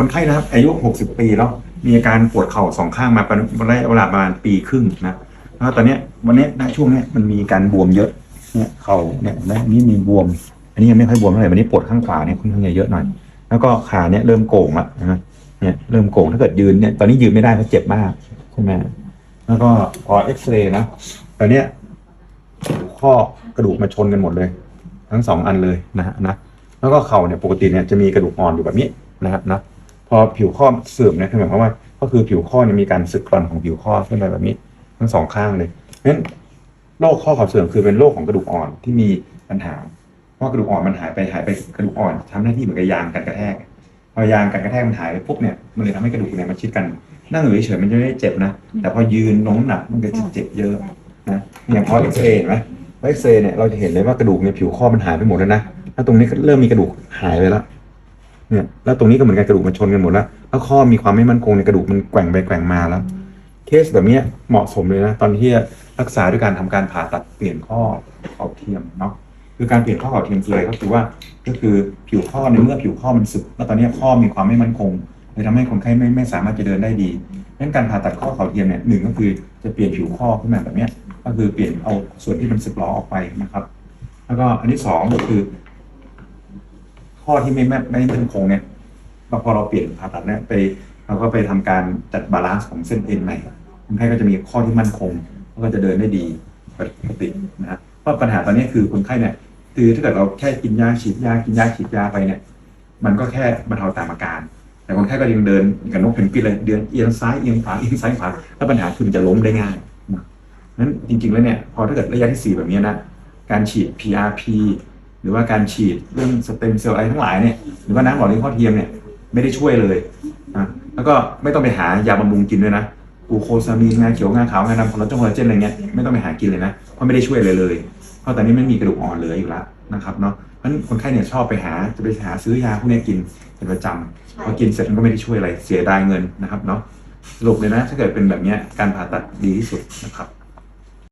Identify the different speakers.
Speaker 1: คนไข้นะครับอายุ 60 ปีแล้วมีอาการปวดเข่าสองข้างมาเป็นระยะเวลาประมาณปีครึ่งนะแล้วตอนนี้วันนี้ณช่วงนี้มันมีการบวมเยอะเนี่ยเข่าเนี่ยนะนี่มีบวม อันนี้ยังไม่ค่อยบวมเท่าไหร่วันนี้ปวดข้างขวาเนี่ยค่อนข้างจะเยอะหน่อย แล้วก็ขาเนี่ยเริ่มโก่งละนะเนี่ยเริ่มโก่งถ้าเกิดยืนเนี่ยตอนนี้ยืนไม่ได้เพราะเจ็บมากใช่ไหมแล้วก็พอเอ็กซเรย์นะตอนเนี้ยข้อกระดูกมาชนกันหมดเลย ทั้งสองอันเลยนะฮะนะแล้วก็เข่าเนี่ยปกติเนี่ยจะมีกระดูกอ่อนอยู่แบบนี้นะครับนะ พอผิวข้อเสื่อมเนี่ยคือหมายความว่า ก็คือผิวข้อเนี่ยมีการสึกกร่อนของผิวข้อขึ้นไปแบบนี้ ทั้งสองข้างเลยเพราะฉะนั้นโรคข้อเข่าเสื่อมคือเป็นโรคของกระดูกอ่อนที่มีปัญหาเพราะกระดูกอ่อนมันหายไปหายไปกระดูกอ่อนทำหน้าที่เหมือนกับยางกันกระแทกพอยางกันกระแทกมันหายไปปุ๊บเนี่ยมันเลยทำให้กระดูกเนี่ยมันชิดกัน นั่งอยู่เฉยมันจะไม่ได้เจ็บนะแต่พอยืนน้ำหนักมันก็จะเจ็บเยอะนะอย่างพอเอ็กซเรย์เห็นไหมเอ็กซเรย์เนี่ยเราจะเห็นเลยว่ากระดูกในผิวข้อมันหายไปหมดแล้วนะแล้วตรงนี้เริ่มมีกระดูกหายไปแล้ว เนี่ยแล้วตรงนี้ก็เหมือนกันกระดูกมันชนกันหมดแล้วแล้วข้อมีความไม่มั่นคงในกระดูกมันแกว่งไปแกว่งมาแล้ว เคสแบบนี้เหมาะสมเลยนะตอนที่รักษาด้วยการทำการผ่าตัดเปลี่ยนข้อเข่าเทียมเนาะคือการเปลี่ยนข้อเข่าเทียมคืออะไรก็คือว่าก็คือผิวข้อในเมื่อผิวข้อมันสึก แล้วตอนนี้ข้อมีความไม่มั่นคงเลยทำให้คนไข้ไม่ไม่สามารถจะเดินได้ดีดังนั้นการผ่าตัดข้อเข่าเทียมเนี่ยหนึ่งก็คือจะเปลี่ยนผิวข้อขึ้นมาแบบนี้ก็คือเปลี่ยนเอาส่วนที่มันสึกหรอออกไปนะครับ แล้วก็อันที่สองก็คือ ข้อที่ไม่แม่ไม่มั่นคงเนี่ยพอเราเปลี่ยนผ่าตัดเนี่ยไปเราก็ไปทำการจัดบาลานซ์ของเส้นเอ็นใหม่คนไข้ก็จะมีข้อที่มั่นคงแล้วก็จะเดินได้ดีปกตินะฮะเพราะปัญหาตอนนี้คือคนไข้เนี่ยคือถ้าเกิดเราแค่กินยาฉีดยากินยาฉีดยาไปเนี่ยมันก็แค่บรรเทาตามอาการ แต่คนไข้ก็ยังเดินกับนกเพนกวินเลยเดินเอียงซ้ายเอียงขวาเอียงซ้ายขวาแล้วปัญหาคือมันจะล้มได้ง่ายนะนั้นจริงๆแล้วเนี่ยพอถ้าเกิดระยะที่สี่แบบนี้นะการฉีด PRP หรือว่าการฉีดเรื่องสเต็มเซลล์อะไรทั้งหลายเนี่ยหรือว่าน้ำหล่อเลี้ยงข้อเทียมเนี่ยไม่ได้ช่วยเลยนะแล้วก็ไม่ต้องไปหายาบำรุงกินด้วยนะกลูโคซามีนงาเขียวงาขาวงาดำคอลลาเจนคอลลาเจนอะไรเงี้ยไม่ต้องไปหากินเลยนะเพราะไม่ได้ช่วยเลยเลย เพราะตอนนี้ไม่มีกระดูกอ่อนเหลืออยู่แล้วนะครับเนาะเพราะฉะนั้นคนไข้เนี่ยชอบไปหาจะไปหาซื้อยาพวกนี้กินเป็นประจำพอกินเสร็จมันก็ไม่ได้ช่วยอะไรเสียดายเงินนะครับเนาะสรุปเลยนะถ้าเกิดเป็นแบบเนี้ยการผ่าตัดดีที่สุดนะครับ